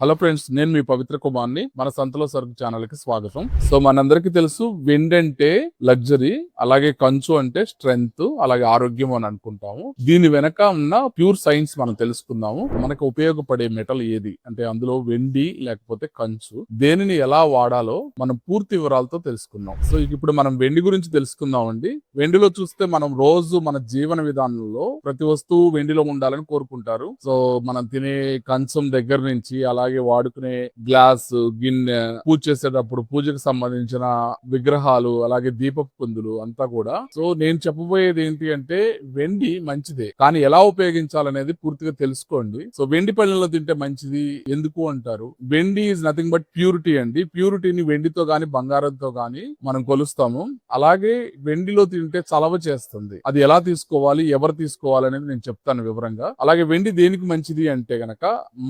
Hello friends నేను మీ పవిత్ర కుమార్ని మన సంతలో సరుకు ఛానల్కి స్వాగతం. సో మనందరికీ తెలుసు వెండి అంటే లగ్జరీ అలాగే కంచు అంటే స్ట్రెంగ్త్ అలాగే ఆరోగ్యం అని అనుకుంటాము. దీని వెనక ఉన్న ప్యూర్ సైన్స్ మనం తెలుసుకుందాము. మనకు ఉపయోగపడే మెటల్ ఏది? అంటే అందులో వెండి లేకపోతే కంచు. దేనిని ఎలా వాడాలో మనం పూర్తి వివరాలతో తెలుసుకుందాం. సో ఇప్పుడు మనం వెండి గురించి తెలుసుకుందాం అండి వెండిలో చూస్తే మనం రోజు మన జీవన విధానంలో ప్రతి వస్తువు వెండిలో ఉండాలని కోరుకుంటారు. సో మనం తినే కంచం దగ్గర నుంచి అలా అలాగే వాడుకునే గ్లాస్ గిన్నె పూజ చేసేటప్పుడు పూజకు సంబంధించిన విగ్రహాలు అలాగే దీపపు కుందులు అంతా కూడా. సో నేను చెప్పబోయేది ఏంటి అంటే వెండి మంచిదే. కానీ ఎలా ఉపయోగించాలనేది పూర్తిగా తెలుసుకోండి. సో వెండి పళ్ళలో తింటే మంచిది ఎందుకు అంటారు? వెండి ఈజ్ నథింగ్ బట్ ప్యూరిటీ అండి. ప్యూరిటీని వెండితో గాని బంగారంతో గాని మనం కొలుస్తాము. అలాగే వెండిలో తింటే చలవ చేస్తుంది. అది ఎలా తీసుకోవాలి? ఎవరు తీసుకోవాలి? అనేది నేను చెప్తాను వివరంగా. అలాగే వెండి దేనికి మంచిది అంటే గనక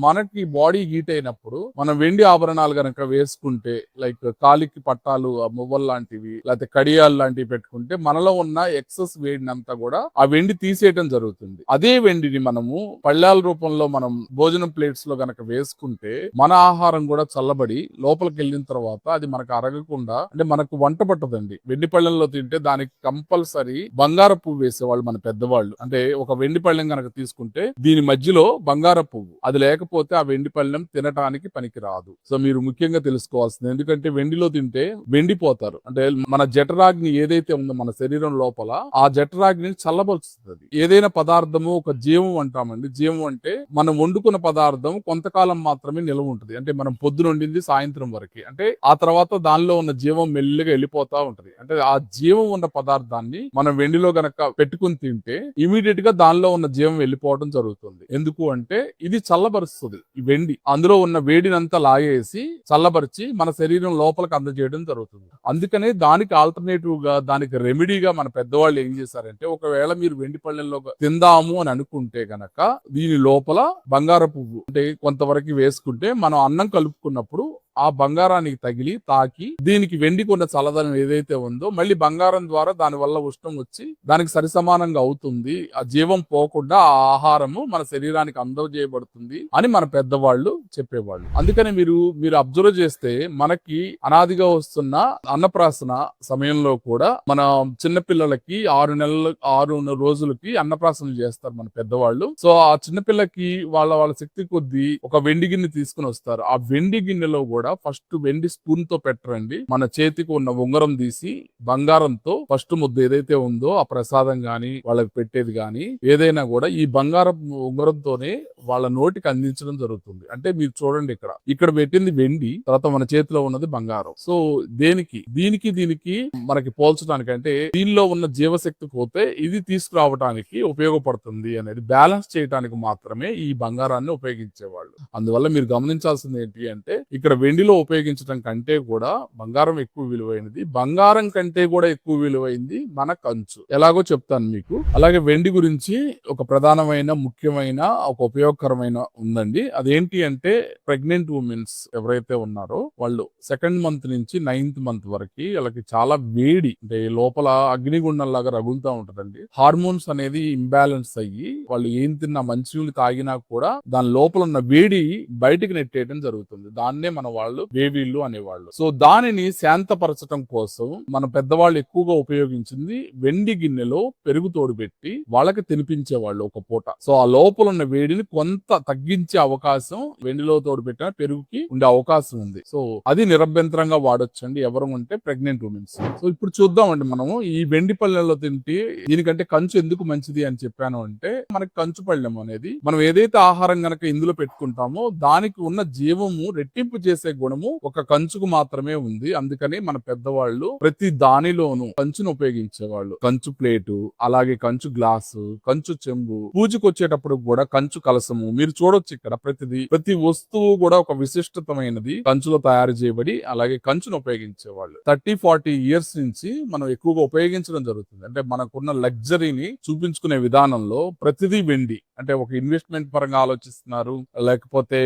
మనకి బాడీ హీట్ అయినప్పుడు మనం వెండి ఆభరణాలు గనక వేసుకుంటే లైక్ కాలికి పట్టాలు ఆ మువ్వలు లాంటివి లేకపోతే కడియాలు లాంటివి పెట్టుకుంటే మనలో ఉన్న ఎక్సెస్ వేడిని అంతా కూడా ఆ వెండి తీసేయటం జరుగుతుంది. అదే వెండిని మనము పళ్ళాల రూపంలో మనం భోజనం ప్లేట్స్లో గనక వేసుకుంటే మన ఆహారం కూడా చల్లబడి లోపలికి వెళ్ళిన తర్వాత అది మనకు అరగకుండా అంటే మనకు వంట పట్టదండి. వెండి పళ్ళెంలో తింటే దానికి కంపల్సరీ బంగార పువ్వు వేసేవాళ్ళు మన పెద్దవాళ్ళు. అంటే ఒక వెండి పళ్ళెం గనక తీసుకుంటే దీని మధ్యలో బంగార పువ్వు. అది లేకపోతే ఆ వెండి పళ్ళెం తినటానికి పనికి రాదు సో మీరు ముఖ్యంగా తెలుసుకోవాల్సింది ఎందుకంటే వెండిలో తింటే వెండిపోతారు. అంటే మన జఠరాగ్ని ఏదైతే ఉందో మన శరీరం లోపల ఆ జఠరాగ్ని చల్లబరుస్తుంది. ఏదైనా పదార్థము ఒక జీవం అంటామండి. జీవం అంటే మనం వండుకున్న పదార్థం కొంతకాలం మాత్రమే నిల్వ ఉంటుంది. అంటే మనం పొద్దున వండింది సాయంత్రం వరకు. అంటే ఆ తర్వాత దానిలో ఉన్న జీవం మెల్లిగా వెళ్ళిపోతా ఉంటది. అంటే ఆ జీవం ఉన్న పదార్థాన్ని మనం వెండిలో గనక పెట్టుకుని తింటే ఇమీడియట్గా దానిలో ఉన్న జీవం వెళ్ళిపోవడం జరుగుతుంది. ఎందుకు అంటే ఇది చల్లబరుస్తుంది. ఈ వెండి. అందులో ఉన్న వేడినంతా లాగేసి చల్లబరిచి మన శరీరం లోపలికి అందజేయడం జరుగుతుంది. అందుకనే దానికి ఆల్టర్నేటివ్గా దానికి రెమెడీగా మన పెద్దవాళ్ళు ఏం చేశారంటే ఒకవేళ మీరు వెండి పళ్ళెంలో తిందాము అని అనుకుంటే గనక దీని లోపల బంగారపు పువ్వు అంటే కొంతవరకు వేసుకుంటే మనం అన్నం కలుపుకున్నప్పుడు ఆ బంగారానికి తగిలి తాకి దీనికి వెండి కొన్న చల్లదనం ఏదైతే ఉందో మళ్ళీ బంగారం ద్వారా దాని వల్ల ఉష్ణం వచ్చి దానికి సరిసమానంగా అవుతుంది. ఆ జీవం పోకుండా ఆ ఆహారము మన శరీరానికి అందజేయబడుతుంది అని మన పెద్దవాళ్ళు చెప్పేవాళ్ళు. అందుకని మీరు మీరు అబ్జర్వ్ చేస్తే మనకి అనాదిగా వస్తున్న అన్నప్రాసన సమయంలో కూడా మన చిన్నపిల్లలకి ఆరు నెలలు ఆరు రోజులకి అన్నప్రాసన చేస్తారు మన పెద్దవాళ్ళు. సో ఆ చిన్నపిల్లకి వాళ్ళ వాళ్ళ శక్తి కొద్దీ ఒక వెండి గిన్నె తీసుకుని వస్తారు. ఆ వెండి గిన్నెలో కూడా ఫస్ట్ వెండి స్పూన్తో పెట్టరండి. మన చేతికి ఉన్న ఉంగరం తీసి బంగారంతో ఫస్ట్ ముద్ద ఏదైతే ఉందో ఆ ప్రసాదం గాని వాళ్ళకి పెట్టేది గాని ఏదైనా కూడా ఈ బంగారం ఉంగరంతోనే వాళ్ళ నోటికి అందించడం జరుగుతుంది. అంటే మీరు చూడండి ఇక్కడ. ఇక్కడ పెట్టింది వెండి తర్వాత మన చేతిలో ఉన్నది బంగారం. సో దేనికి? దీనికి దీనికి మనకి పోల్చడానికి అంటే దీనిలో ఉన్న జీవశక్తి పోతే ఇది తీసుకురావడానికి ఉపయోగపడుతుంది అనేది బ్యాలెన్స్ చేయడానికి మాత్రమే ఈ బంగారాన్ని ఉపయోగించేవాళ్ళు. అందువల్ల మీరు గమనించాల్సింది ఏంటి అంటే ఇక్కడ వెండిలో ఉపయోగించడం కంటే కూడా బంగారం ఎక్కువ విలువైనది. బంగారం కంటే కూడా ఎక్కువ విలువైంది మన కంచు. ఎలాగో చెప్తాను మీకు. అలాగే వెండి గురించి ఒక ప్రధానమైన ముఖ్యమైన ఒక ఉపయోగకరమైన ఉందండి. అదేంటి అంటే ప్రెగ్నెంట్ ఉమెన్స్ ఎవరైతే ఉన్నారో వాళ్ళు సెకండ్ మంత్ నుంచి నైన్త్ మంత్ వరకు వాళ్ళకి చాలా వేడి అంటే లోపల అగ్నిగుండం లాగా రగులుతూ ఉంటదండి. హార్మోన్స్ అనేది ఇంబ్యాలెన్స్ అయ్యి వాళ్ళు ఏం తిన్నా మంచి తాగినా కూడా దాని లోపల ఉన్న వేడి బయటికి నెట్టేయడం జరుగుతుంది. దాన్ని మన వాళ్ళు వేవీళ్ళు అనేవాళ్ళు. సో దానిని శాంతపరచడం కోసం మన పెద్దవాళ్ళు ఎక్కువగా ఉపయోగించింది వెండి గిన్నెలో పెరుగు తోడు పెట్టి వాళ్ళకి తినిపించేవాళ్ళు ఒక పూట. సో ఆ లోపల ఉన్న వేడిని కొంత తగ్గించే అవకాశం వెండిలో తోడు పెట్టిన పెరుగుకి ఉండే అవకాశం ఉంది. సో అది నిరభ్యంతరంగా వాడొచ్చండి. ఎవరు ఉంటే ప్రెగ్నెంట్ ఉమెన్స్. సో ఇప్పుడు చూద్దామండి మనము ఈ వెండి పళ్ళెంలో తింటే దీనికంటే కంచు ఎందుకు మంచిది అని చెప్పాను అంటే మనకి కంచు పళ్ళెం అనేది మనం ఏదైతే ఆహారం గనక ఇందులో పెట్టుకుంటామో దానికి ఉన్న జీవము రెట్టింపు చేసే గుణము ఒక కంచుకు మాత్రమే ఉంది. అందుకని మన పెద్దవాళ్ళు ప్రతి దానిలోనూ కంచును ఉపయోగించేవాళ్ళు. కంచు ప్లేటు అలాగే కంచు గ్లాసు కంచు చెంబు. పూజకు వచ్చేటప్పుడు కూడా కంచు కలసము. మీరు చూడొచ్చు ఇక్కడ ప్రతిది. ప్రతి వస్తువు కూడా ఒక విశిష్టతమైనది. కంచులో తయారు చేయబడి అలాగే కంచును ఉపయోగించేవాళ్ళు. థర్టీ ఫార్టీ ఇయర్స్ నుంచి మనం ఎక్కువగా ఉపయోగించడం జరుగుతుంది. అంటే మనకున్న లగ్జరీని చూపించుకునే విధానంలో ప్రతిదీ వెండి. అంటే ఒక ఇన్వెస్ట్మెంట్ పరంగా ఆలోచిస్తున్నారు. లేకపోతే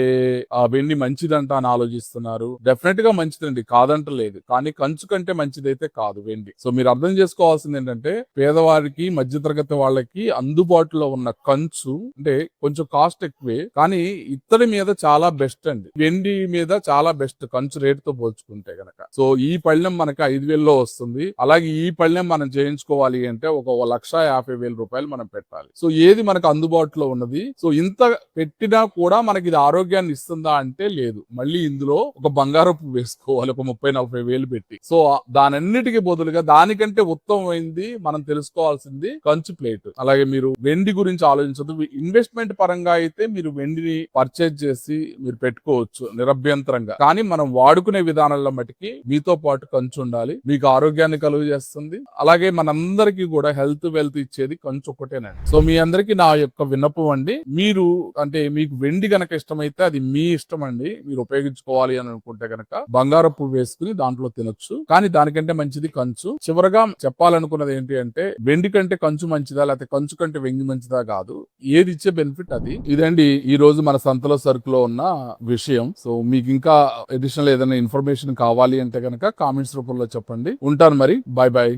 ఆ వెండి మంచిదంట అని ఆలోచిస్తున్నారు. డెఫినెట్గా మంచిదండి. కాదంటలేదు. కానీ కంచు కంటే మంచిదైతే కాదు వెండి. సో మీరు అర్థం చేసుకోవాల్సింది ఏంటంటే పేదవారికి మధ్యతరగతి వాళ్ళకి అందుబాటులో ఉన్న కంచు అంటే కొంచెం కాస్ట్ ఎక్కువే. కానీ ఇత్తడి మీద చాలా బెస్ట్ అండి. వెండి మీద చాలా బెస్ట్ కంచు రేట్తో పోల్చుకుంటే గనక. సో ఈ పళ్ళెం మనకి ఐదు వేల్లో వస్తుంది. అలాగే ఈ పళ్ళెం మనం చేయించుకోవాలి అంటే ఒక లక్ష యాభై వేల రూపాయలు మనం పెట్టాలి. సో ఏది మనకు అందుబాటులో ఉన్నది? సో ఇంత పెట్టినా కూడా మనకి ఇది ఆరోగ్యాన్ని ఇస్తుందా అంటే లేదు. మళ్ళీ ఇందులో ఒక బంగారపు వేసుకోవాలి ఒక ముప్పై నలభై వేలు పెట్టి. సో దానన్నిటికీ బదులుగా దానికంటే ఉత్తమమైంది మనం తెలుసుకోవాల్సింది కంచు ప్లేట్. అలాగే మీరు వెండి గురించి ఆలోచించదు ఇన్వెస్ట్మెంట్ పరంగా అయితే మీరు వెండిని పర్చేజ్ చేసి మీరు పెట్టుకోవచ్చు నిరభ్యంతరంగా. కానీ మనం వాడుకునే విధానంలో మటుకి మీతో పాటు కంచు ఉండాలి. మీకు ఆరోగ్యాన్ని కలుగు చేస్తుంది. అలాగే మనందరికీ కూడా హెల్త్ వెల్త్ ఇచ్చేది కంచు ఒకటేనండి సో మీ అందరికి నా యొక్క విన్నపం అండి. మీరు అంటే మీకు వెండి గనక ఇష్టమైతే అది మీ ఇష్టం అండి. మీరు ఉపయోగించుకోవాలి అని అనుకుంటే గనక బంగారపు వేసుకుని దాంట్లో తినొచ్చు. కానీ దానికంటే మంచిది కంచు. చివరగా చెప్పాలనుకున్నది ఏంటి అంటే వెండి కంటే కంచు మంచిదా? లేకపోతే కంచు కంటే వెండి మంచిదా కాదు. ఏది ఇచ్చే బెనిఫిట్ అది. ఇదండి ఈ రోజు మన సంతలో సరుకులో ఉన్న విషయం. సో మీకు ఇంకా అడిషనల్ ఏదైనా ఇన్ఫర్మేషన్ కావాలి అంటే గనక కామెంట్స్ రూపంలో చెప్పండి. ఉంటాను మరి. Bye bye